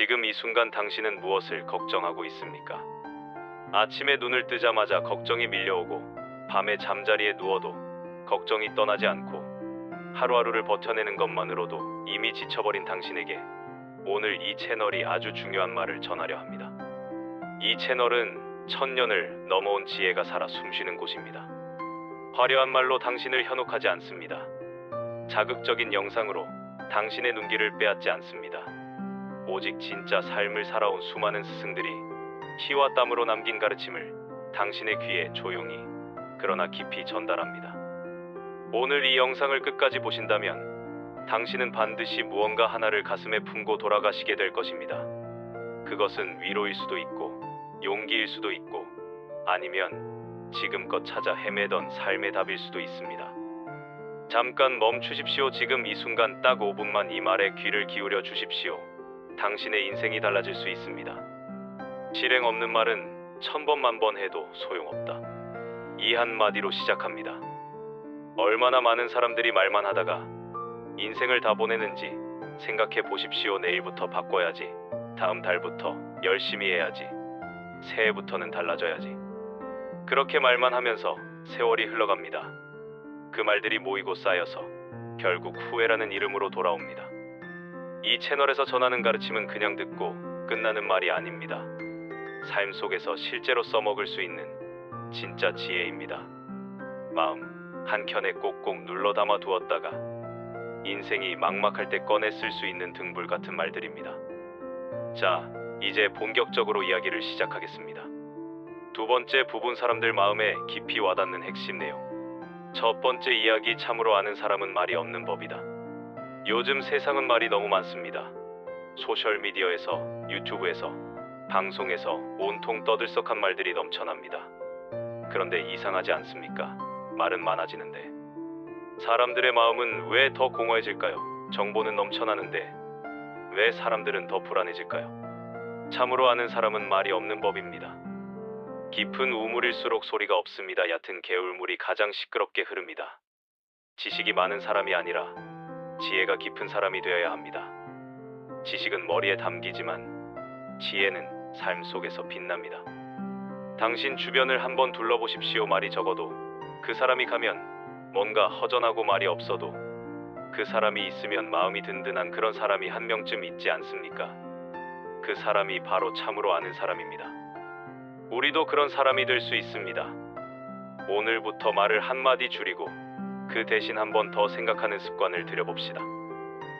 지금 이 순간 당신은 무엇을 걱정하고 있습니까? 아침에 눈을 뜨자마자 걱정이 밀려오고 밤에 잠자리에 누워도 걱정이 떠나지 않고 하루하루를 버텨내는 것만으로도 이미 지쳐버린 당신에게 오늘 이 채널이 아주 중요한 말을 전하려 합니다. 이 채널은 천년을 넘어온 지혜가 살아 숨쉬는 곳입니다. 화려한 말로 당신을 현혹하지 않습니다. 자극적인 영상으로 당신의 눈길을 빼앗지 않습니다. 오직 진짜 삶을 살아온 수많은 스승들이 피와 땀으로 남긴 가르침을 당신의 귀에 조용히 그러나 깊이 전달합니다. 오늘 이 영상을 끝까지 보신다면 당신은 반드시 무언가 하나를 가슴에 품고 돌아가시게 될 것입니다. 그것은 위로일 수도 있고 용기일 수도 있고 아니면 지금껏 찾아 헤매던 삶의 답일 수도 있습니다. 잠깐 멈추십시오. 지금 이 순간 딱 5분만 이 말에 귀를 기울여 주십시오. 당신의 인생이 달라질 수 있습니다. 실행 없는 말은 천번만 번 해도 소용없다. 이 한마디로 시작합니다. 얼마나 많은 사람들이 말만 하다가 인생을 다 보내는지 생각해 보십시오. 내일부터 바꿔야지. 다음 달부터 열심히 해야지. 새해부터는 달라져야지. 그렇게 말만 하면서 세월이 흘러갑니다. 그 말들이 모이고 쌓여서 결국 후회라는 이름으로 돌아옵니다. 이 채널에서 전하는 가르침은 그냥 듣고 끝나는 말이 아닙니다. 삶 속에서 실제로 써먹을 수 있는 진짜 지혜입니다. 마음 한켠에 꼭꼭 눌러 담아 두었다가 인생이 막막할 때 꺼내 쓸 수 있는 등불 같은 말들입니다. 자, 이제 본격적으로 이야기를 시작하겠습니다. 두 번째 부분 사람들 마음에 깊이 와닿는 핵심 내용. 첫 번째 이야기 참으로 아는 사람은 말이 없는 법이다. 요즘 세상은 말이 너무 많습니다. 소셜미디어에서, 유튜브에서, 방송에서 온통 떠들썩한 말들이 넘쳐납니다. 그런데 이상하지 않습니까? 말은 많아지는데. 사람들의 마음은 왜 더 공허해질까요? 정보는 넘쳐나는데 왜 사람들은 더 불안해질까요? 참으로 아는 사람은 말이 없는 법입니다. 깊은 우물일수록 소리가 없습니다. 얕은 개울물이 가장 시끄럽게 흐릅니다. 지식이 많은 사람이 아니라 지혜가 깊은 사람이 되어야 합니다. 지식은 머리에 담기지만 지혜는 삶 속에서 빛납니다. 당신 주변을 한번 둘러보십시오. 말이 적어도 그 사람이 가면 뭔가 허전하고 말이 없어도 그 사람이 있으면 마음이 든든한 그런 사람이 한 명쯤 있지 않습니까? 그 사람이 바로 참으로 아는 사람입니다. 우리도 그런 사람이 될 수 있습니다. 오늘부터 말을 한마디 줄이고 그 대신 한 번 더 생각하는 습관을 들여봅시다.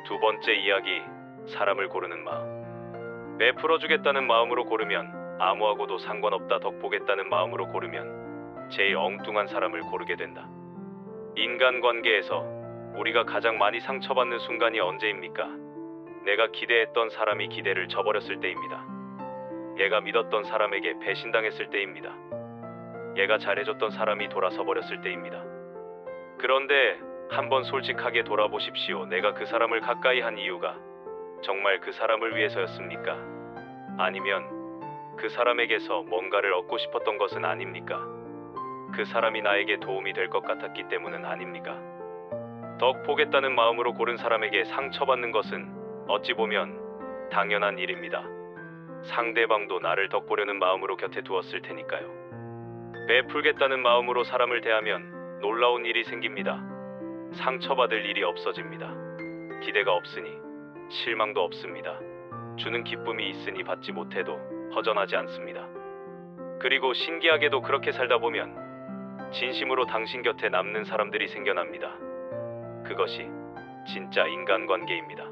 두 번째 이야기, 사람을 고르는 마음. 베풀어 주겠다는 마음으로 고르면 아무하고도 상관없다 덕보겠다는 마음으로 고르면 제일 엉뚱한 사람을 고르게 된다. 인간관계에서 우리가 가장 많이 상처받는 순간이 언제입니까? 내가 기대했던 사람이 기대를 저버렸을 때입니다. 얘가 믿었던 사람에게 배신당했을 때입니다. 얘가 잘해줬던 사람이 돌아서 버렸을 때입니다. 그런데 한번 솔직하게 돌아보십시오. 내가 그 사람을 가까이 한 이유가 정말 그 사람을 위해서였습니까? 아니면 그 사람에게서 뭔가를 얻고 싶었던 것은 아닙니까? 그 사람이 나에게 도움이 될 것 같았기 때문은 아닙니까? 덕 보겠다는 마음으로 고른 사람에게 상처받는 것은 어찌 보면 당연한 일입니다. 상대방도 나를 덕보려는 마음으로 곁에 두었을 테니까요. 베풀겠다는 마음으로 사람을 대하면 놀라운 일이 생깁니다. 상처받을 일이 없어집니다. 기대가 없으니 실망도 없습니다. 주는 기쁨이 있으니 받지 못해도 허전하지 않습니다. 그리고 신기하게도 그렇게 살다 보면 진심으로 당신 곁에 남는 사람들이 생겨납니다. 그것이 진짜 인간관계입니다.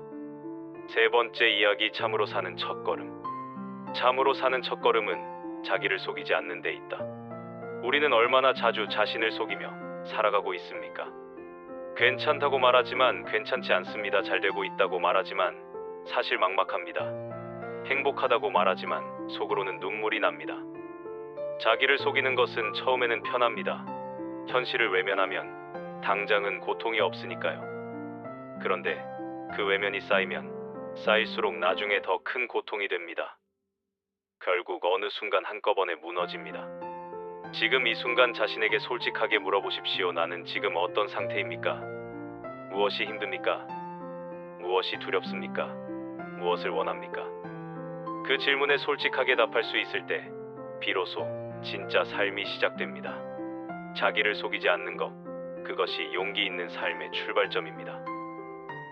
세 번째 이야기 참으로 사는 첫걸음. 참으로 사는 첫걸음은 자기를 속이지 않는 데 있다. 우리는 얼마나 자주 자신을 속이며 살아가고 있습니까? 괜찮다고 말하지만 괜찮지 않습니다. 잘 되고 있다고 말하지만 사실 막막합니다. 행복하다고 말하지만 속으로는 눈물이 납니다. 자기를 속이는 것은 처음에는 편합니다. 현실을 외면하면 당장은 고통이 없으니까요. 그런데 그 외면이 쌓이면 쌓일수록 나중에 더 큰 고통이 됩니다. 결국 어느 순간 한꺼번에 무너집니다. 지금 이 순간 자신에게 솔직하게 물어보십시오. 나는 지금 어떤 상태입니까? 무엇이 힘듭니까? 무엇이 두렵습니까? 무엇을 원합니까? 그 질문에 솔직하게 답할 수 있을 때 비로소 진짜 삶이 시작됩니다. 자기를 속이지 않는 것, 그것이 용기 있는 삶의 출발점입니다.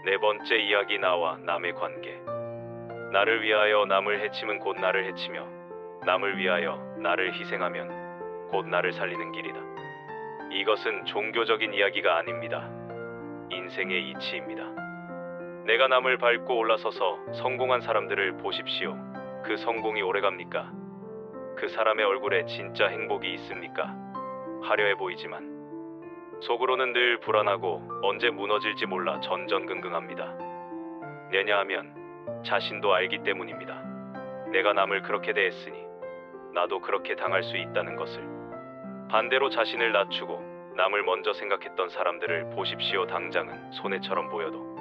네 번째 이야기 나와 남의 관계. 나를 위하여 남을 해치면 곧 나를 해치며 남을 위하여 나를 희생하면 곧 나를 살리는 길이다. 이것은 종교적인 이야기가 아닙니다. 인생의 이치입니다. 내가 남을 밟고 올라서서 성공한 사람들을 보십시오. 그 성공이 오래갑니까? 그 사람의 얼굴에 진짜 행복이 있습니까? 화려해 보이지만 속으로는 늘 불안하고 언제 무너질지 몰라 전전긍긍합니다. 왜냐하면 자신도 알기 때문입니다. 내가 남을 그렇게 대했으니 나도 그렇게 당할 수 있다는 것을. 반대로 자신을 낮추고 남을 먼저 생각했던 사람들을 보십시오. 당장은 손해처럼 보여도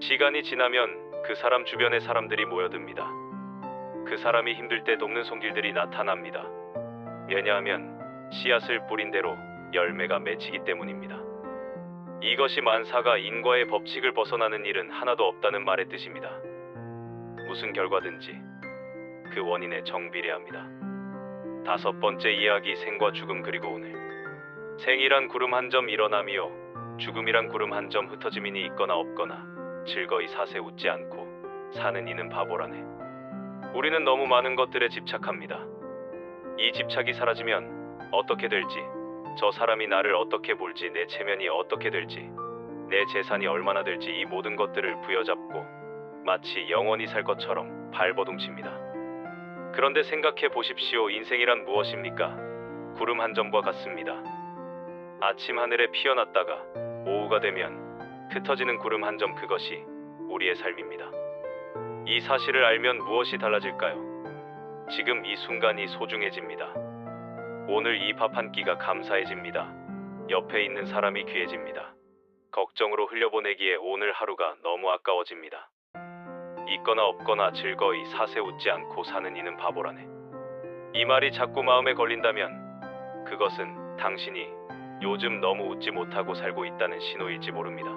시간이 지나면 그 사람 주변의 사람들이 모여듭니다. 그 사람이 힘들 때 돕는 손길들이 나타납니다. 왜냐하면 씨앗을 뿌린 대로 열매가 맺히기 때문입니다. 이것이 만사가 인과의 법칙을 벗어나는 일은 하나도 없다는 말의 뜻입니다. 무슨 결과든지 그 원인에 정비례합니다. 다섯 번째 이야기 생과 죽음 그리고 오늘 생이란 구름 한 점 일어남이요 죽음이란 구름 한 점 흩어짐이니 있거나 없거나 즐거이 사세 웃지 않고 사는 이는 바보라네. 우리는 너무 많은 것들에 집착합니다. 이 집착이 사라지면 어떻게 될지, 저 사람이 나를 어떻게 볼지, 내 체면이 어떻게 될지, 내 재산이 얼마나 될지 이 모든 것들을 부여잡고 마치 영원히 살 것처럼 발버둥칩니다. 그런데 생각해 보십시오. 인생이란 무엇입니까? 구름 한 점과 같습니다. 아침 하늘에 피어났다가 오후가 되면 흩어지는 구름 한 점 그것이 우리의 삶입니다. 이 사실을 알면 무엇이 달라질까요? 지금 이 순간이 소중해집니다. 오늘 이 밥 한 끼가 감사해집니다. 옆에 있는 사람이 귀해집니다. 걱정으로 흘려보내기에 오늘 하루가 너무 아까워집니다. 있거나 없거나 즐거이 사세 웃지 않고 사는 이는 바보라네. 이 말이 자꾸 마음에 걸린다면 그것은 당신이 요즘 너무 웃지 못하고 살고 있다는 신호일지 모릅니다.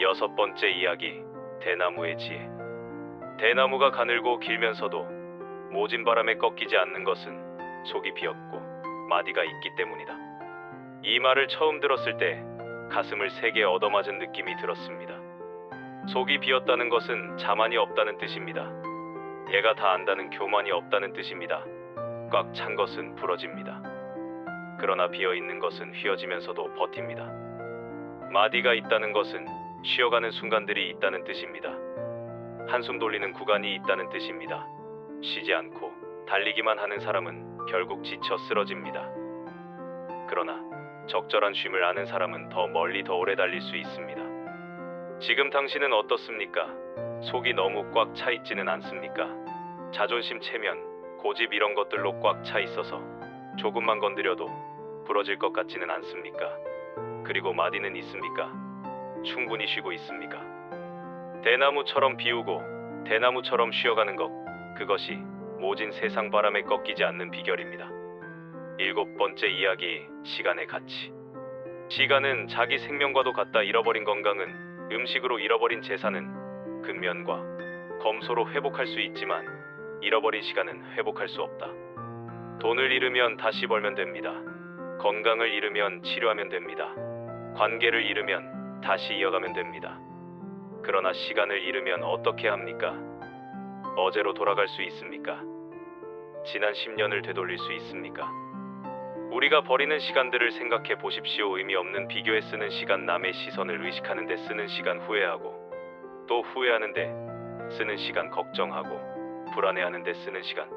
여섯 번째 이야기, 대나무의 지혜. 대나무가 가늘고 길면서도 모진 바람에 꺾이지 않는 것은 속이 비었고 마디가 있기 때문이다. 이 말을 처음 들었을 때 가슴을 세게 얻어맞은 느낌이 들었습니다. 속이 비었다는 것은 자만이 없다는 뜻입니다. 얘가 다 안다는 교만이 없다는 뜻입니다. 꽉 찬 것은 부러집니다. 그러나 비어 있는 것은 휘어지면서도 버팁니다. 마디가 있다는 것은 쉬어가는 순간들이 있다는 뜻입니다. 한숨 돌리는 구간이 있다는 뜻입니다. 쉬지 않고 달리기만 하는 사람은 결국 지쳐 쓰러집니다. 그러나 적절한 쉼을 아는 사람은 더 멀리 더 오래 달릴 수 있습니다. 지금 당신은 어떻습니까? 속이 너무 꽉 차 있지는 않습니까? 자존심 체면, 고집 이런 것들로 꽉 차 있어서 조금만 건드려도 부러질 것 같지는 않습니까? 그리고 마디는 있습니까? 충분히 쉬고 있습니까? 대나무처럼 비우고 대나무처럼 쉬어가는 것, 그것이 모진 세상 바람에 꺾이지 않는 비결입니다. 일곱 번째 이야기, 시간의 가치. 시간은 자기 생명과도 같다 잃어버린 건강은 음식으로 잃어버린 재산은 근면과 검소로 회복할 수 있지만 잃어버린 시간은 회복할 수 없다. 돈을 잃으면 다시 벌면 됩니다. 건강을 잃으면 치료하면 됩니다. 관계를 잃으면 다시 이어가면 됩니다. 그러나 시간을 잃으면 어떻게 합니까? 어제로 돌아갈 수 있습니까? 지난 10년을 되돌릴 수 있습니까? 우리가 버리는 시간들을 생각해 보십시오. 의미 없는 비교에 쓰는 시간, 남의 시선을 의식하는 데 쓰는 시간 후회하고, 또 후회하는데 쓰는 시간 걱정하고, 불안해하는 데 쓰는 시간.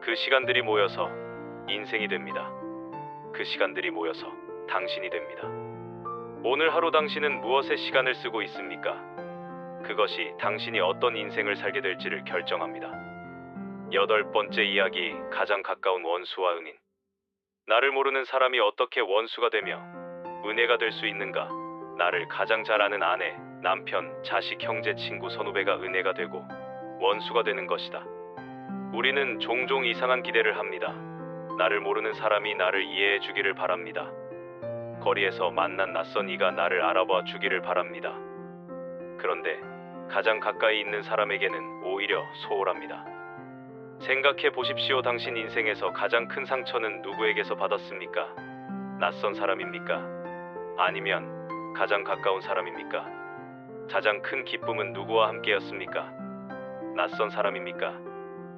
그 시간들이 모여서 인생이 됩니다. 그 시간들이 모여서 당신이 됩니다. 오늘 하루 당신은 무엇에 시간을 쓰고 있습니까? 그것이 당신이 어떤 인생을 살게 될지를 결정합니다. 여덟 번째 이야기, 가장 가까운 원수와 은인. 나를 모르는 사람이 어떻게 원수가 되며 은혜가 될 수 있는가? 나를 가장 잘 아는 아내, 남편, 자식, 형제, 친구, 선후배가 은혜가 되고 원수가 되는 것이다. 우리는 종종 이상한 기대를 합니다. 나를 모르는 사람이 나를 이해해 주기를 바랍니다. 거리에서 만난 낯선 이가 나를 알아봐 주기를 바랍니다. 그런데 가장 가까이 있는 사람에게는 오히려 소홀합니다. 생각해 보십시오. 당신 인생에서 가장 큰 상처는 누구에게서 받았습니까? 낯선 사람입니까? 아니면 가장 가까운 사람입니까? 가장 큰 기쁨은 누구와 함께였습니까? 낯선 사람입니까?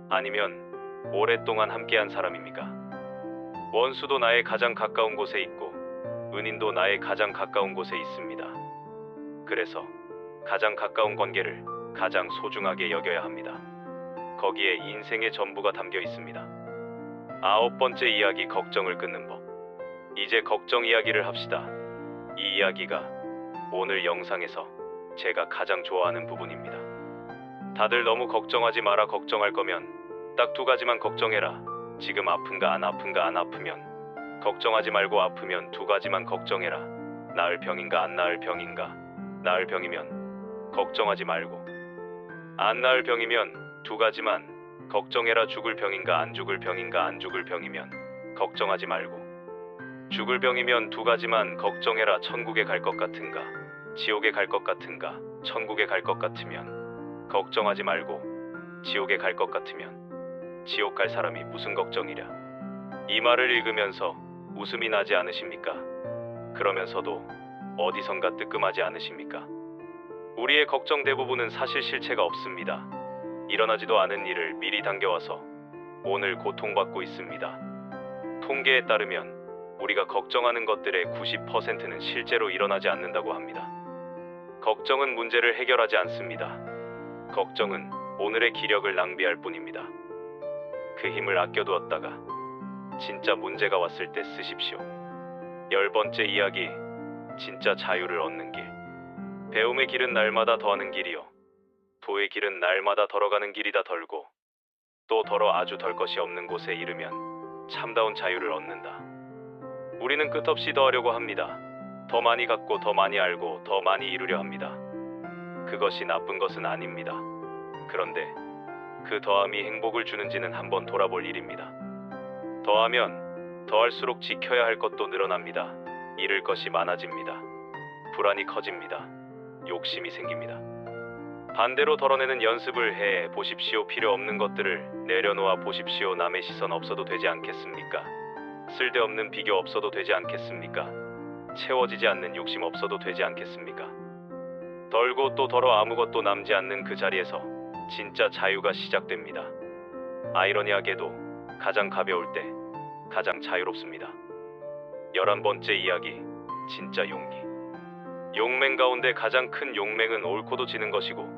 아니면 오랫동안 함께한 사람입니까? 원수도 나의 가장 가까운 곳에 있고 은인도 나의 가장 가까운 곳에 있습니다. 그래서 가장 가까운 관계를 가장 소중하게 여겨야 합니다. 거기에 인생의 전부가 담겨 있습니다. 아홉 번째 이야기 걱정을 끊는 법. 이제 걱정 이야기를 합시다. 이 이야기가 오늘 영상에서 제가 가장 좋아하는 부분입니다. 다들 너무 걱정하지 마라 걱정할 거면 딱 두 가지만 걱정해라. 지금 아픈가 안 아픈가 안 아프면 걱정하지 말고 아프면 두 가지만 걱정해라. 나을 병인가 안 나을 병인가 나을 병이면 걱정하지 말고 안 나을 병이면 두 가지만 걱정해라 죽을 병인가 안 죽을 병인가 안 죽을 병이면 걱정하지 말고 죽을 병이면 두 가지만 걱정해라 천국에 갈 것 같은가 지옥에 갈 것 같은가 천국에 갈 것 같으면 걱정하지 말고 지옥에 갈 것 같으면 지옥 갈 사람이 무슨 걱정이랴 이 말을 읽으면서 웃음이 나지 않으십니까? 그러면서도 어디선가 뜨끔하지 않으십니까? 우리의 걱정 대부분은 사실 실체가 없습니다. 일어나지도 않은 일을 미리 당겨와서 오늘 고통받고 있습니다. 통계에 따르면 우리가 걱정하는 것들의 90%는 실제로 일어나지 않는다고 합니다. 걱정은 문제를 해결하지 않습니다. 걱정은 오늘의 기력을 낭비할 뿐입니다. 그 힘을 아껴두었다가 진짜 문제가 왔을 때 쓰십시오. 열 번째 이야기, 진짜 자유를 얻는 길. 배움의 길은 날마다 더하는 길이요. 도의 길은 날마다 덜어가는 길이다 덜고 또 덜어 아주 덜 것이 없는 곳에 이르면 참다운 자유를 얻는다. 우리는 끝없이 더하려고 합니다. 더 많이 갖고 더 많이 알고 더 많이 이루려 합니다. 그것이 나쁜 것은 아닙니다. 그런데 그 더함이 행복을 주는지는 한번 돌아볼 일입니다. 더하면 더할수록 지켜야 할 것도 늘어납니다. 잃을 것이 많아집니다. 불안이 커집니다. 욕심이 생깁니다. 반대로 덜어내는 연습을 해 보십시오. 필요 없는 것들을 내려놓아 보십시오. 남의 시선 없어도 되지 않겠습니까? 쓸데없는 비교 없어도 되지 않겠습니까? 채워지지 않는 욕심 없어도 되지 않겠습니까? 덜고 또 덜어 아무것도 남지 않는 그 자리에서 진짜 자유가 시작됩니다. 아이러니하게도 가장 가벼울 때 가장 자유롭습니다. 열한 번째 이야기, 진짜 용기. 용맹 가운데 가장 큰 용맹은 옳고도 지는 것이고,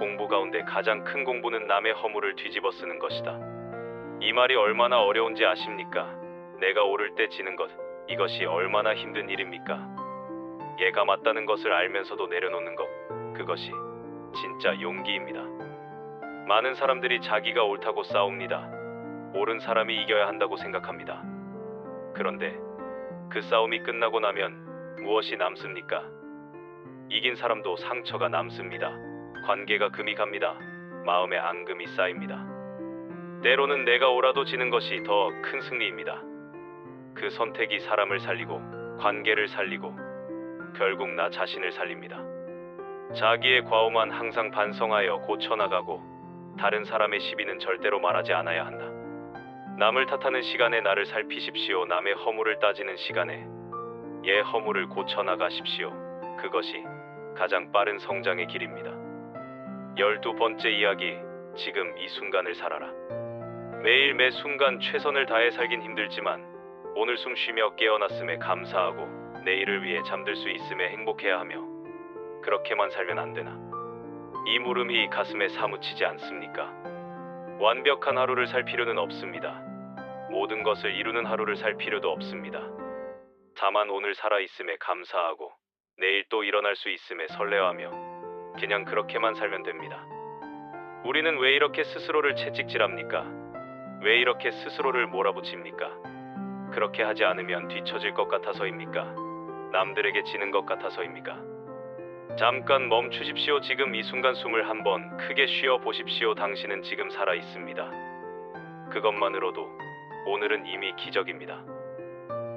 공부 가운데 가장 큰 공부는 남의 허물을 뒤집어 쓰는 것이다. 이 말이 얼마나 어려운지 아십니까? 내가 옳을 때 지는 것, 이것이 얼마나 힘든 일입니까? 얘가 맞다는 것을 알면서도 내려놓는 것, 그것이 진짜 용기입니다. 많은 사람들이 자기가 옳다고 싸웁니다. 옳은 사람이 이겨야 한다고 생각합니다. 그런데 그 싸움이 끝나고 나면 무엇이 남습니까? 이긴 사람도 상처가 남습니다. 관계가 금이 갑니다. 마음에 앙금이 쌓입니다. 때로는 내가 옳아도 지는 것이 더 큰 승리입니다. 그 선택이 사람을 살리고 관계를 살리고 결국 나 자신을 살립니다. 자기의 과오만 항상 반성하여 고쳐나가고 다른 사람의 시비는 절대로 말하지 않아야 한다. 남을 탓하는 시간에 나를 살피십시오. 남의 허물을 따지는 시간에 얘 허물을 고쳐나가십시오. 그것이 가장 빠른 성장의 길입니다. 열두 번째 이야기, 지금 이 순간을 살아라. 매일 매 순간 최선을 다해 살긴 힘들지만 오늘 숨 쉬며 깨어났음에 감사하고 내일을 위해 잠들 수 있음에 행복해야 하며 그렇게만 살면 안 되나. 이 물음이 가슴에 사무치지 않습니까? 완벽한 하루를 살 필요는 없습니다. 모든 것을 이루는 하루를 살 필요도 없습니다. 다만 오늘 살아있음에 감사하고 내일 또 일어날 수 있음에 설레하며 그냥 그렇게만 살면 됩니다. 우리는 왜 이렇게 스스로를 채찍질합니까? 왜 이렇게 스스로를 몰아붙입니까? 그렇게 하지 않으면 뒤처질 것 같아서입니까? 남들에게 지는 것 같아서입니까? 잠깐 멈추십시오. 지금 이 순간 숨을 한번 크게 쉬어 보십시오. 당신은 지금 살아 있습니다. 그것만으로도 오늘은 이미 기적입니다.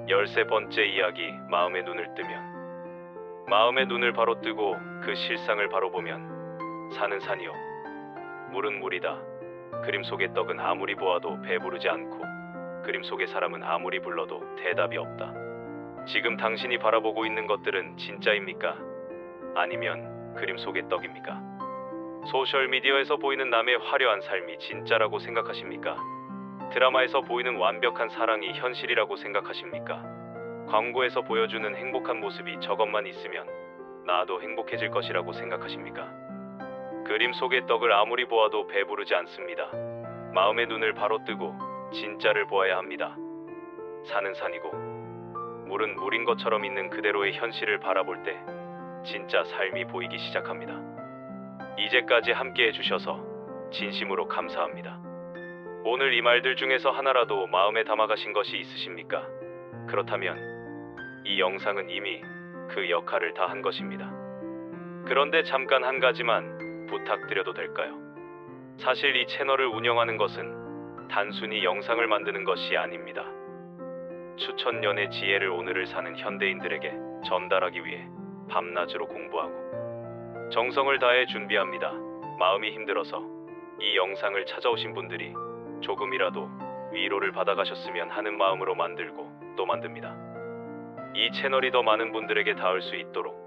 열세 번째 이야기, 마음의 눈을 뜨면. 마음의 눈을 바로 뜨고 그 실상을 바로 보면 산은 산이요. 물은 물이다. 그림 속의 떡은 아무리 보아도 배부르지 않고 그림 속의 사람은 아무리 불러도 대답이 없다. 지금 당신이 바라보고 있는 것들은 진짜입니까? 아니면 그림 속의 떡입니까? 소셜미디어에서 보이는 남의 화려한 삶이 진짜라고 생각하십니까? 드라마에서 보이는 완벽한 사랑이 현실이라고 생각하십니까? 광고에서 보여주는 행복한 모습이 저것만 있으면 나도 행복해질 것이라고 생각하십니까? 그림 속의 떡을 아무리 보아도 배부르지 않습니다. 마음의 눈을 바로 뜨고 진짜를 보아야 합니다. 산은 산이고 물은 물인 것처럼 있는 그대로의 현실을 바라볼 때 진짜 삶이 보이기 시작합니다. 이제까지 함께 해주셔서 진심으로 감사합니다. 오늘 이 말들 중에서 하나라도 마음에 담아가신 것이 있으십니까? 그렇다면 이 영상은 이미 그 역할을 다 한 것입니다. 그런데 잠깐 한 가지만 부탁드려도 될까요? 사실 이 채널을 운영하는 것은 단순히 영상을 만드는 것이 아닙니다. 추천년의 지혜를 오늘을 사는 현대인들에게 전달하기 위해 밤낮으로 공부하고 정성을 다해 준비합니다. 마음이 힘들어서 이 영상을 찾아오신 분들이 조금이라도 위로를 받아가셨으면 하는 마음으로 만들고 또 만듭니다. 이 채널이 더 많은 분들에게 닿을 수 있도록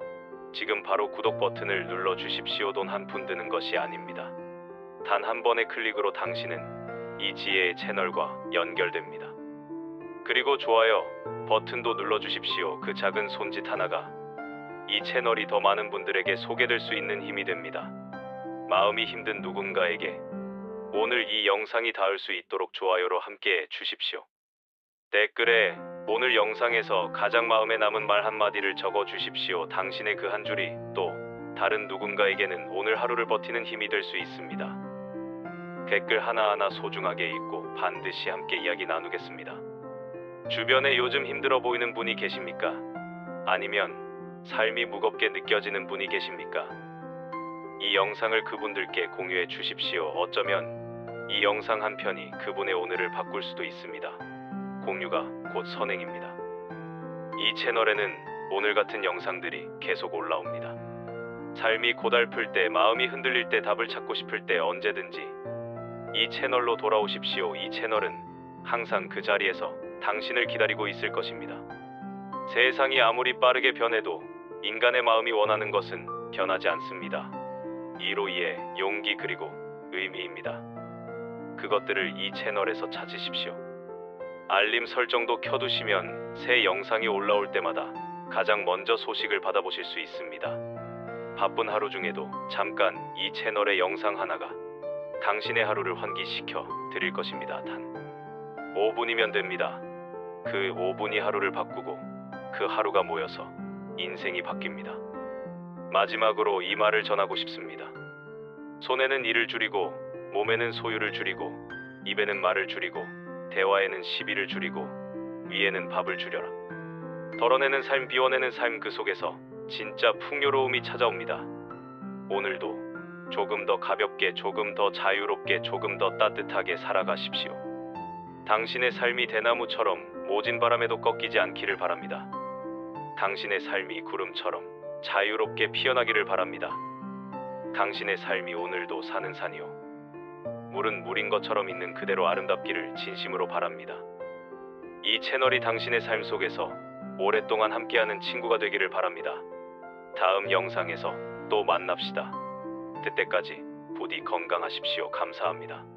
지금 바로 구독 버튼을 눌러 주십시오. 돈 한 푼 드는 것이 아닙니다. 단 한 번의 클릭으로 당신은 이 지혜의 채널과 연결됩니다. 그리고 좋아요 버튼도 눌러 주십시오. 그 작은 손짓 하나가 이 채널이 더 많은 분들에게 소개될 수 있는 힘이 됩니다. 마음이 힘든 누군가에게 오늘 이 영상이 닿을 수 있도록 좋아요로 함께 해 주십시오. 댓글에 오늘 영상에서 가장 마음에 남은 말 한마디를 적어 주십시오. 당신의 그 한 줄이 또 다른 누군가에게는 오늘 하루를 버티는 힘이 될 수 있습니다. 댓글 하나하나 소중하게 읽고 반드시 함께 이야기 나누겠습니다. 주변에 요즘 힘들어 보이는 분이 계십니까? 아니면 삶이 무겁게 느껴지는 분이 계십니까? 이 영상을 그분들께 공유해 주십시오. 어쩌면 이 영상 한 편이 그분의 오늘을 바꿀 수도 있습니다. 공유가 곧 선행입니다. 이 채널에는 오늘 같은 영상들이 계속 올라옵니다. 삶이 고달플 때, 마음이 흔들릴 때, 답을 찾고 싶을 때 언제든지 이 채널로 돌아오십시오. 이 채널은 항상 그 자리에서 당신을 기다리고 있을 것입니다. 세상이 아무리 빠르게 변해도 인간의 마음이 원하는 것은 변하지 않습니다. 이로 이해 용기 그리고 의미입니다. 그것들을 이 채널에서 찾으십시오. 알림 설정도 켜두시면 새 영상이 올라올 때마다 가장 먼저 소식을 받아보실 수 있습니다. 바쁜 하루 중에도 잠깐 이 채널의 영상 하나가 당신의 하루를 환기시켜 드릴 것입니다. 단 5분이면 됩니다. 그 5분이 하루를 바꾸고 그 하루가 모여서 인생이 바뀝니다. 마지막으로 이 말을 전하고 싶습니다. 손에는 일을 줄이고 몸에는 소유를 줄이고 입에는 말을 줄이고 대화에는 시비를 줄이고 위에는 밥을 줄여라. 덜어내는 삶 비워내는 삶 그 속에서 진짜 풍요로움이 찾아옵니다. 오늘도 조금 더 가볍게 조금 더 자유롭게 조금 더 따뜻하게 살아가십시오. 당신의 삶이 대나무처럼 모진 바람에도 꺾이지 않기를 바랍니다. 당신의 삶이 구름처럼 자유롭게 피어나기를 바랍니다. 당신의 삶이 오늘도 사는 산이요. 물은 물인 것처럼 있는 그대로 아름답기를 진심으로 바랍니다. 이 채널이 당신의 삶 속에서 오랫동안 함께하는 친구가 되기를 바랍니다. 다음 영상에서 또 만납시다. 그때까지 부디 건강하십시오. 감사합니다.